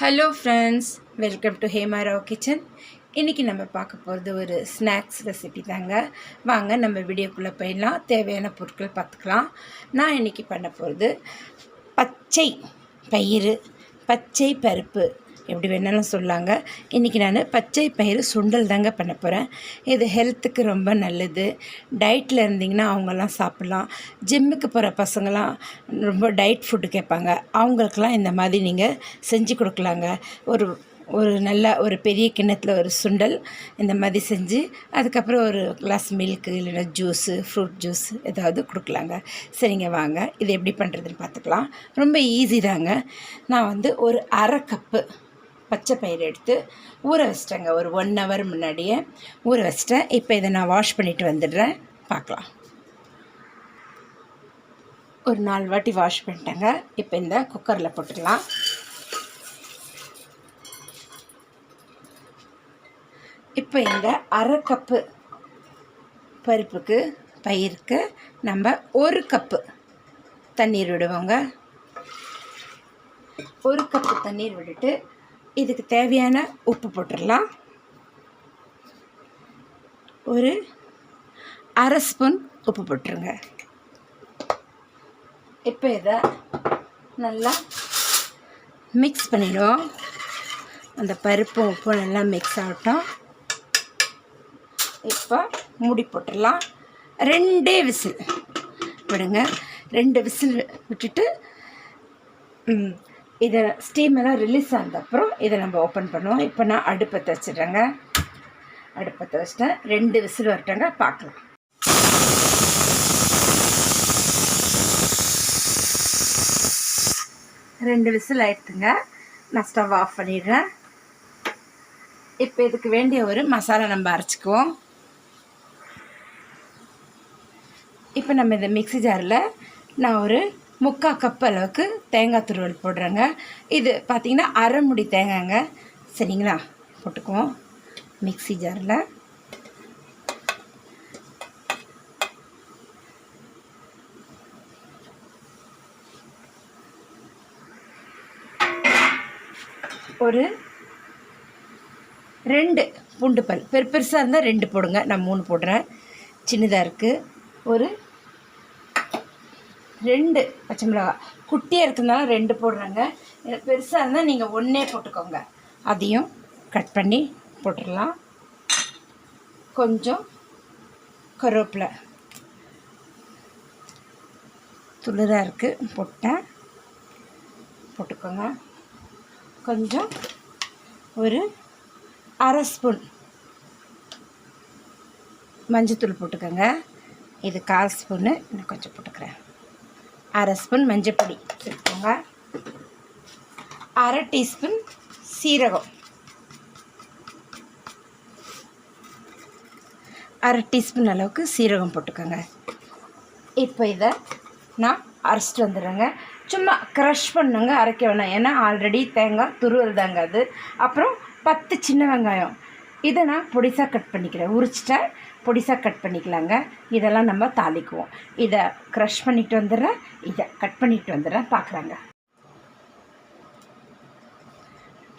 Hello friends welcome to Hemarao kitchen இன்றைக்கி நம்ம பார்க்க போகிறது ஒரு ஸ்நாக்ஸ் ரெசிபி தாங்க. வாங்க நம்ம வீடியோக்குள்ளே போயிடலாம். தேவையான பொருட்கள் பார்த்துக்கலாம். நான் இன்றைக்கி பண்ண போகிறது பச்சை பயிறு பச்சை பருப்பு எப்படி வேணாலும் சொல்லாங்க. இன்றைக்கி நான் பச்சை பயிறு சுண்டல் தாங்க பண்ண போகிறேன் இது ஹெல்த்துக்கு ரொம்ப நல்லது. டயட்டில் இருந்தீங்கன்னா அவங்கெல்லாம் சாப்பிட்லாம். ஜிம்முக்கு போகிற பசங்களாம் ரொம்ப டயட் ஃபுட்டு கேட்பாங்க. அவங்களுக்கெல்லாம் இந்த மாதிரி நீங்கள் செஞ்சு கொடுக்கலாங்க. ஒரு ஒரு நல்ல ஒரு பெரிய கிண்ணத்தில் ஒரு சுண்டல் இந்த மாதிரி செஞ்சு அதுக்கப்புறம் ஒரு கிளாஸ் மில்க்கு இல்லைன்னா ஜூஸு ஃப்ரூட் ஜூஸ் ஏதாவது கொடுக்கலாங்க. சரிங்க வாங்க. இது எப்படி பண்ணுறதுன்னு பார்த்துக்கலாம். ரொம்ப ஈஸி தாங்க. நான் வந்து ஒரு அரை கப்பு பச்சை பயிர் எடுத்து ஊற வச்சிட்டேங்க. ஒரு ஒன் ஹவர் முன்னாடியே ஊற வச்சிட்டேன். இப்போ இதை நான் வாஷ் பண்ணிவிட்டு வந்துடுறேன். பார்க்கலாம். ஒரு நாலு வாட்டி வாஷ் பண்ணிட்டேங்க. இப்போ இந்த குக்கரில் போட்டுக்கலாம். இப்போ இந்த அரை கப்பு பருப்புக்கு பயிருக்கு நம்ம ஒரு கப்பு தண்ணீர் விடுவோங்க. ஒரு கப்பு தண்ணீர் விட்டுட்டு இதுக்கு தேவையான உப்பு போட்டுடலாம். ஒரு அரை ஸ்பூன் உப்பு போட்டுருங்க. இப்போ இதை நல்லா மிக்ஸ் பண்ணிடுவோம். அந்த பருப்பும் உப்பும் நல்லா மிக்ஸ் ஆகட்டும். இப்போ மூடி போட்டுடலாம். ரெண்டே விசில். விடுங்க. ரெண்டு விசில் விட்டுட்டு இதை ஸ்டீமெல்லாம் ரிலீஸ் ஆனதுக்கப்புறம் இதை நம்ம ஓப்பன் பண்ணுவோம். இப்போ நான் அடுப்பத்தை வச்சிடுறேங்க அடுப்பத்தை வச்சிட்டேன் ரெண்டு விசில் வரட்டேங்க. பார்க்கலாம். ரெண்டு விசில் ஆயிடுத்துங்க நான் ஸ்டவ் ஆஃப் பண்ணிடுறேன். இப்போ இதுக்கு வேண்டிய ஒரு மசாலா நம்ம அரைச்சிக்குவோம். இப்போ நம்ம இந்த மிக்ஸி ஜாரில் நான் ஒரு முக்கால் கப் அளவுக்கு தேங்காய் துருவல் போடுறேங்க. இது பார்த்திங்கன்னா அரை முடி தேங்காய்ங்க. சரிங்களா? போட்டுக்குவோம். மிக்ஸி ஜாரில். ஒரு ரெண்டு பூண்டு பல். பெரு பெருசாக இருந்தால் ரெண்டு போடுங்க. நான் மூணு போடுறேன். சின்னதாக இருக்குது ஒரு ரெண்டு பச்சை மிளகாய் குட்டியாக இருக்கிறதுனால ரெண்டு போடுறேங்க. பெருசாக இருந்தால் நீங்கள் ஒன்றே போட்டுக்கோங்க. அதையும் கட் பண்ணி போட்டுடலாம். கொஞ்சம் கருவேப்பிலை. துளிராக இருக்குது போட்டேன். போட்டுக்கோங்க. கொஞ்சம் ஒரு அரை ஸ்பூன் மஞ்சத்தூள் போட்டுக்கோங்க. இது கால் ஸ்பூனு இன்னும் கொஞ்சம் போட்டுக்கிறேன். அரை ஸ்பூன் மஞ்சப்பொடி சேர்த்துக்கோங்க அரை டீஸ்பூன் சீரகம். அரை டீஸ்பூன் அளவுக்கு சீரகம் போட்டுக்கோங்க. இப்போ இதை நான் அரைச்சிட்டு வந்துடுறேங்க. சும்மா க்ரஷ் பண்ணுங்க அரைக்க வேணாம். ஏன்னா ஆல்ரெடி தேங்காய் துருவல் தாங்க அது. அப்புறம் பத்து சின்ன வெங்காயம். இதை நான் பொடிசாக கட் பண்ணிக்கிறேன். உரிச்சிட்டேன். பொடிசாக கட் பண்ணிக்கலாங்க. இதெல்லாம் நம்ம தாளிக்குவோம். இதை க்ரஷ் பண்ணிட்டு வந்துடுறேன். இதை கட் பண்ணிட்டு வந்துடுறேன். பார்க்குறாங்க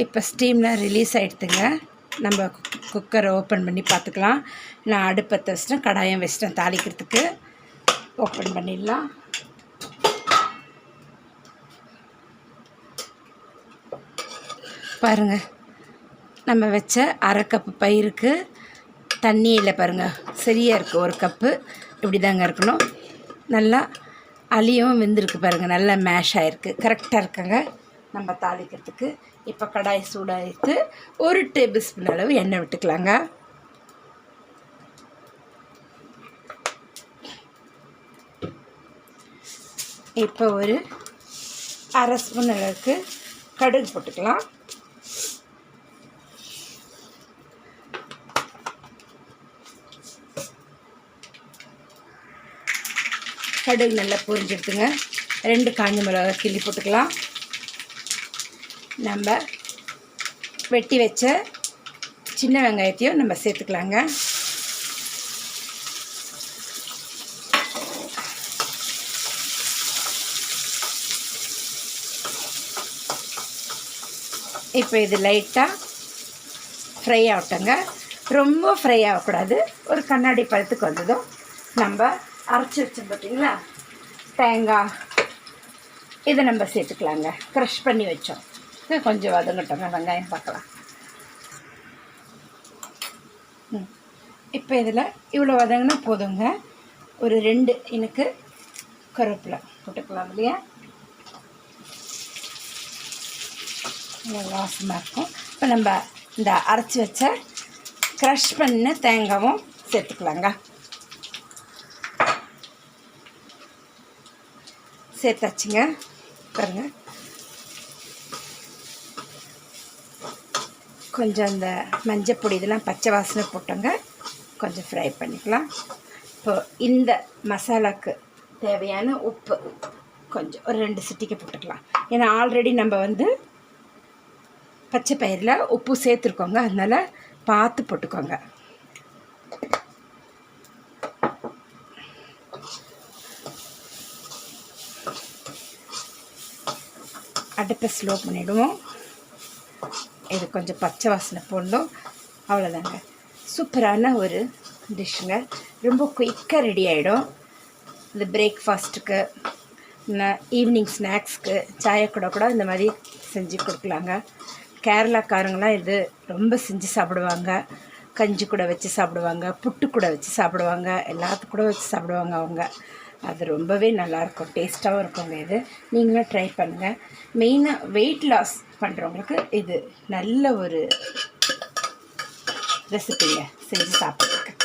இப்போ ஸ்டீம்லாம் ரிலீஸ் ஆகிடுதுங்க நம்ம குக்கரை ஓப்பன் பண்ணி பார்த்துக்கலாம். நான் அடுப்பத்தை வச்சிட்டேன் கடாயம் வச்சிட்டேன் தாளிக்கிறதுக்கு. ஓப்பன் பண்ணிடலாம். பாருங்கள் நம்ம வச்ச அரை கப்பு பயிருக்கு தண்ணி இல்லை பாருங்கள் சரியாக இருக்குது ஒரு கப்பு இப்படி தாங்க இருக்கணும். நல்லா அழியும் வெந்திருக்கு பாருங்கள் நல்லா மேஷ் ஆகிருக்கு கரெக்டாக இருக்குங்க. நம்ம தாளிக்கிறதுக்கு இப்போ கடாய் சூடாகிட்டு ஒரு டேபிள் ஸ்பூன் அளவு எண்ணெய் விட்டுக்கலாங்க. இப்போ ஒரு அரை ஸ்பூன் அளவுக்கு கடுகு போட்டுக்கலாம். கடுகு நல்லா பொரிஞ்சிடுதுங்க ரெண்டு காஞ்ச மிளகா கிள்ளி போட்டுக்கலாம். நம்ம வெட்டி வச்ச சின்ன வெங்காயத்தையும் நம்ம சேர்த்துக்கலாங்க. இப்போ இது லைட்டாக ஃப்ரை ஆகட்டங்க. ரொம்ப ஃப்ரை ஆகக்கூடாது. ஒரு கண்ணாடி பழத்துக்கு வந்ததும் நம்ம அரைச்சி வச்சோம் பார்த்தீங்களா தேங்காய். இதை நம்ம சேர்த்துக்கலாங்க. க்ரஷ் பண்ணி வச்சோம். இது கொஞ்சம் வதங்கட்டோங்க வெங்காயம் பார்க்கலாம். ம். இப்போ இதில் இவ்வளோ வதங்கினா போதுங்க. ஒரு ரெண்டு எனக்கு கருவேப்பிலை போட்டுக்கலாம் இல்லையா? நல்லா வாசமாக இருக்கும். இப்போ நம்ம இந்த அரைச்சி வச்ச க்ரஷ் பண்ண தேங்காவும் சேர்த்துக்கலாங்க. சேர்த்தாச்சுங்க. பாருங்க. கொஞ்சம் அந்த மஞ்சள் பொடி இதெல்லாம் பச்சை வாசனை போட்டோங்க. கொஞ்சம் ஃப்ரை பண்ணிக்கலாம். இப்போ இந்த மசாலாக்கு தேவையான உப்பு கொஞ்சம் ஒரு ரெண்டு சிட்டிக்கு போட்டுக்கலாம். ஏன்னா ஆல்ரெடி நம்ம வந்து பச்சை பயிரில் உப்பு சேர்த்துருக்கோங்க. அதனால் பார்த்து போட்டுக்கோங்க. அடுப்பை ஸ்லோ பண்ணிவிடுவோம் இது கொஞ்சம் பச்சை வாசனை போடணும். அவ்வளோதாங்க சூப்பரான ஒரு டிஷ்ஷுங்க ரொம்ப குயிக்காக ரெடி ஆகிடும் இந்த பிரேக்ஃபாஸ்ட்டுக்கு ஈவினிங் ஸ்நாக்ஸ்க்கு சாய கூட கூட இந்த மாதிரி செஞ்சு கொடுக்கலாங்க. கேரளாக்காரங்களாம் இது ரொம்ப செஞ்சு சாப்பிடுவாங்க. கஞ்சி கூட வச்சு சாப்பிடுவாங்க புட்டு கூட வச்சு சாப்பிடுவாங்க எல்லாத்து கூட வச்சு சாப்பிடுவாங்க அவங்க. அது ரொம்பவே நல்லாயிருக்கும். டேஸ்ட்டாகவும் இருக்குங்க இது. நீங்களும் ட்ரை பண்ணுங்கள் மெயினாக வெயிட் லாஸ் பண்ணுறவங்களுக்கு இது நல்ல ஒரு ரெசிபிங்க செஞ்சு சாப்பிட்றதுக்கு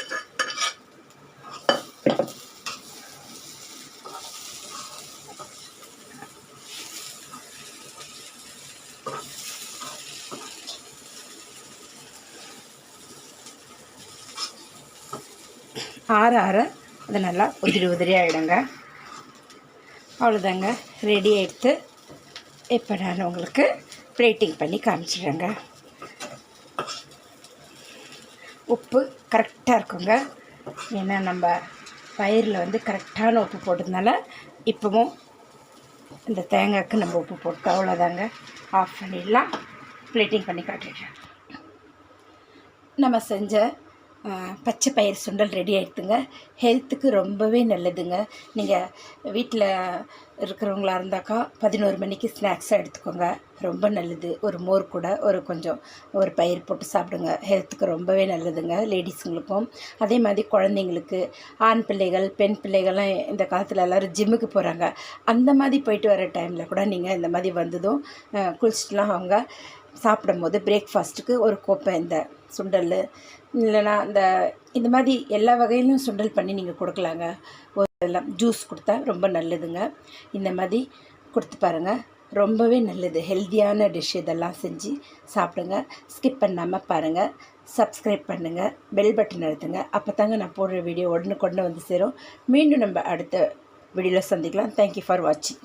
ஆற ஆற அது நல்லா உதிரி உதிரி ஆகிடுங்க அவ்வளோதாங்க ரெடி ஆகிடுத்து இப்போ நான் உங்களுக்கு பிளேட்டிங் பண்ணி காமிச்சிடுறேங்க. உப்பு கரெக்டாக இருக்குங்க. ஏன்னா நம்ம பயிரில் வந்து கரெக்டான உப்பு போட்டதுனால இப்போவும் இந்த தேங்காய்க்கு நம்ம உப்பு போட்டு அவ்வளோதாங்க ஆஃப் பண்ணிடலாம். பிளேட்டிங் பண்ணி காட்டிடுறேன். நம்ம செஞ்ச பச்சை பயிர் சுண்டல் ரெடி ஆகிடுதுங்க ஹெல்த்துக்கு ரொம்பவே நல்லதுங்க. நீங்கள் வீட்டில் இருக்கிறவங்களா இருந்தாக்கா பதினோரு மணிக்கு ஸ்நாக்ஸாக எடுத்துக்கோங்க. ரொம்ப நல்லது. ஒரு மோர் கூட ஒரு கொஞ்சம் ஒரு பயிர் போட்டு சாப்பிடுங்க. ஹெல்த்துக்கு ரொம்பவே நல்லதுங்க லேடிஸுங்களுக்கும் அதே மாதிரி குழந்தைங்களுக்கு ஆண் பிள்ளைகள் பெண் பிள்ளைகள்லாம் இந்த காலத்தில் எல்லோரும் ஜிம்முக்கு போகிறாங்க அந்த மாதிரி போயிட்டு வர டைமில் கூட நீங்கள் இந்த மாதிரி வந்ததும் குளிச்சுட்டுலாம் அவங்க சாப்பிடும்போது பிரேக்ஃபாஸ்ட்டுக்கு ஒரு கோப்பை இந்த சுண்டல் இல்லைனா இந்த இந்த மாதிரி எல்லா வகையிலும் சுண்டல் பண்ணி நீங்கள் கொடுக்கலாங்க. ஒரு எல்லாம் ஜூஸ் கொடுத்தா ரொம்ப நல்லதுங்க. இந்த மாதிரி கொடுத்து பாருங்கள் ரொம்பவே நல்லது. ஹெல்த்தியான டிஷ் இதெல்லாம் செஞ்சு சாப்பிடுங்க. ஸ்கிப் பண்ணாமல் பாருங்கள் சப்ஸ்கிரைப் பண்ணுங்கள் பெல் பட்டன் அழுத்துங்க. அப்போ தாங்க நான் போடுற வீடியோ உடனே கொண்டு வந்து சேரும். மீண்டும் நம்ம அடுத்த வீடியோவில் சந்திக்கலாம். தேங்க்யூ ஃபார் வாட்சிங்